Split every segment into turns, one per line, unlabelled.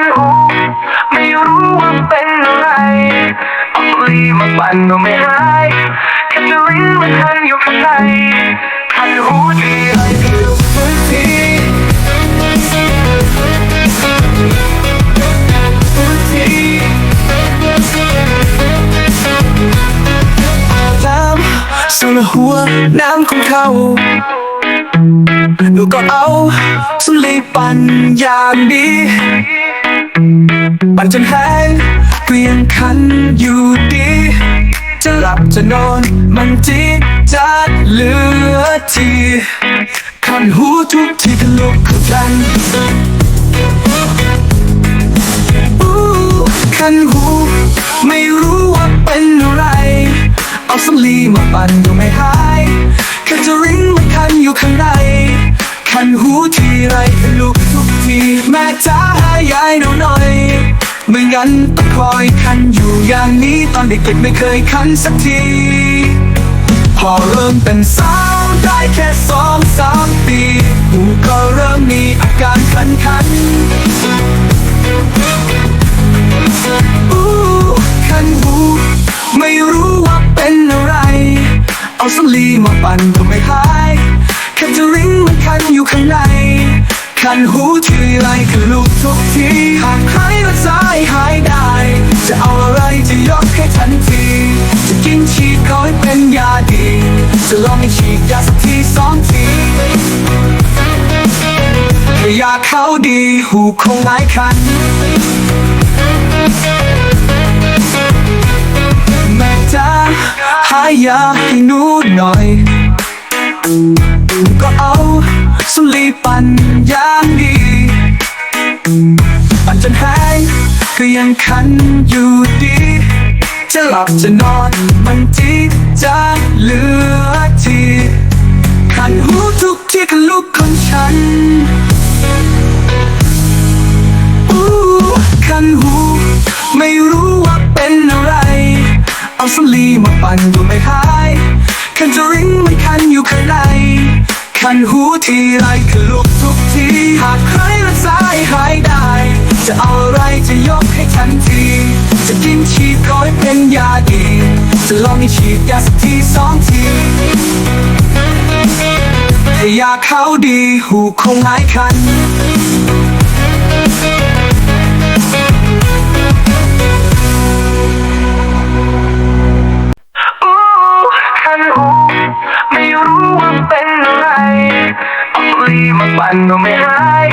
นหูไม่รู้ว่าเป็นอะไรเอาลีมาปั่นก็ไม่หายแค่จะลิ้นมันทันอยู่ข้างในคันหูที่ไรคือพื้นที่พื้นที่น้ำส่วนหัวน้ำของเขาหนูก็เอาสุลีปันอย่างดี ปั่นจนแห้งก็ยังคันอยู่ดี จะหลับจะนอนมันจีจัดเหลือทีคันหูทุกทีก็ลุกขึ้นกันอู้คันหูไม่รู้ว่าเป็นอะไร เอาสำลีมาปั่นก็ไม่หายแค่จะริ้งมันคันอยู่ข้างในคันหูทีไรก็ลุกทุก ทีแม่จ้าหายายหนูหน่อยไม่งั้นต้องคอยคันอยู่อย่างนี้ตอนเด็กๆไม่เคยคันสักที พอเริ่มเป็นสาวได้แค่สองสามปีหูก็เริ่มมีอาการคันคันอู้คันหูไม่รู้ว่าเป็นอะไร เอาสำลีมาปั่นก็ไม่หายแค่จะริ้งมันคันอยู่ข้างใน คันหูทีไรคือลูกทุกทีหากหายรักษายหายได้ จะเอาอะไรจะยกให้ทันที จะกินฉีดเขาให้เป็นยาดี จะลองให้ฉีดยาสักทีสองทีแค่อยากเขาดีหูคงหลายคัน งคันอยู่ดี จะหลับจะนอนมันจีจะเหลือทีคันหูทุกที่กับลูกของฉันอู้คันหู ไม่รู้ว่าเป็นอะไร เอาสลีมาปั่นก็ไม่หายคันจะริงมันคันอยู่ข้างในคันหูทีไรก็ลุกทุกทีหากใครรักษาให้หายได้ จะเอาอะไร จะยกให้ทันที จะกินฉีดก็ให้เป็นยาดี จะลองให้ฉีดยาสักทีสองทีถ้ายาเขาดีหูคงหายคันอู้คันหูไม่รู้ว่าเป็นอะไรเอาลีมาปั่นก็ไม่หาย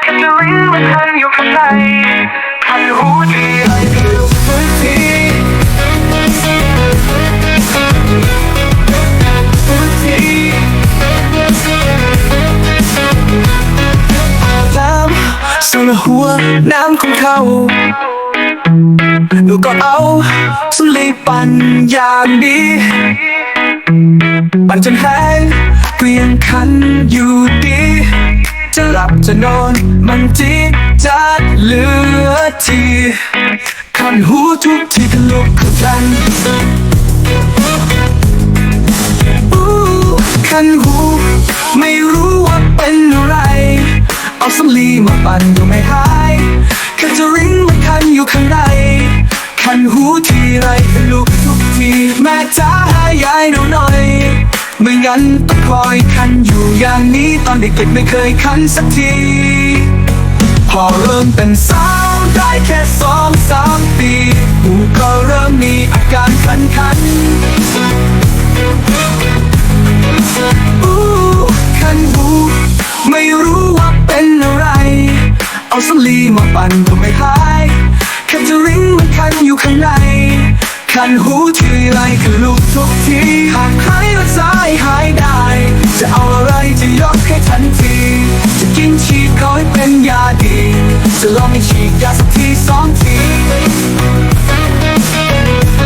แค่จะริ้งมันคันอยู่ข้างในคันหูที่ไรคือพื้นที่พื้นที่น้ำส่วนหัวน้ำของเขาหนูก็เอาสุลีปั่นอย่างดีปั่นจนแห้งเก็ยังคันอยู่ดี ลับจะนอน มันจีจัดเหลือทีคันหูทุกทีก็ลุกขึ้นกันอู้คันหู ไม่รู้ว่าเป็นอะไร เอาสำลีมาปั่นก็ไม่หายแค่จะริ้งมันคันอยู่ข้างในคันหูทีไรก็ลุกทุกทีแม่จ้า นั้นต้องคอยคันอยู่อย่างนี้ตอนเด็กๆไม่เคยคันสักที พอเริ่มเป็นสาวได้แค่สองสามปีหูก็เริ่มมีอาการคันคันๆอู้คันหูไม่รู้ว่าเป็นอะไร เอาสลีมาปั่นก็ไม่หายแค่จะริ้งมันคันอยู่ข้างในคันหูทีไรก็ลุกทุกทีหากหายรั กษาให้หายได้ จะเอาอะไรจะยกให้ทันที จะกินฉีดก็ให้เป็นยาดี จะลองให้ฉีดยาสักทีสองที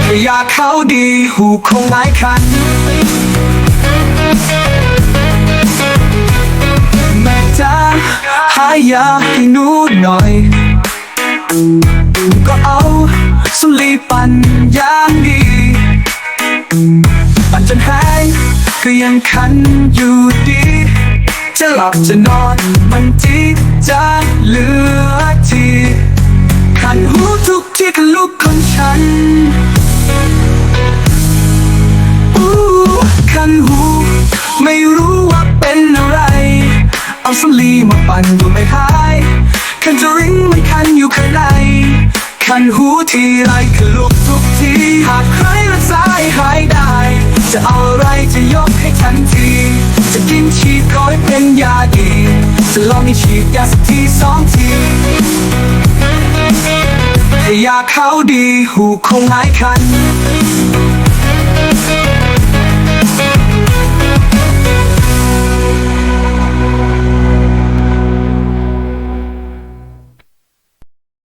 แค่อยากเขาดีหูคงหายคันแม่จ้าหายาให้หนูหน่อย ก็เอาสุลีปันอย่างดี ปั่นจนห้งก็ยังคันอยู่ดี จะหลับจะนอนมันจีจะเหลือทีคันลูกคนฉันอู้คันหูไม่รู้ว่าเป็นอะไร เอาสลีมาปั่นดูไม่หายคันจะริงมันคันอยู่ข้างในคันหูทีไรคันลูกทุกทีหากใครายได้ จะเอาอะไรจะยกให้ทันที จะกินฉีดก็ให้เป็นยาดี จะลองให้ฉีดยาสักทีสองทีถ้าอยาเขาดีหูคงหายคัน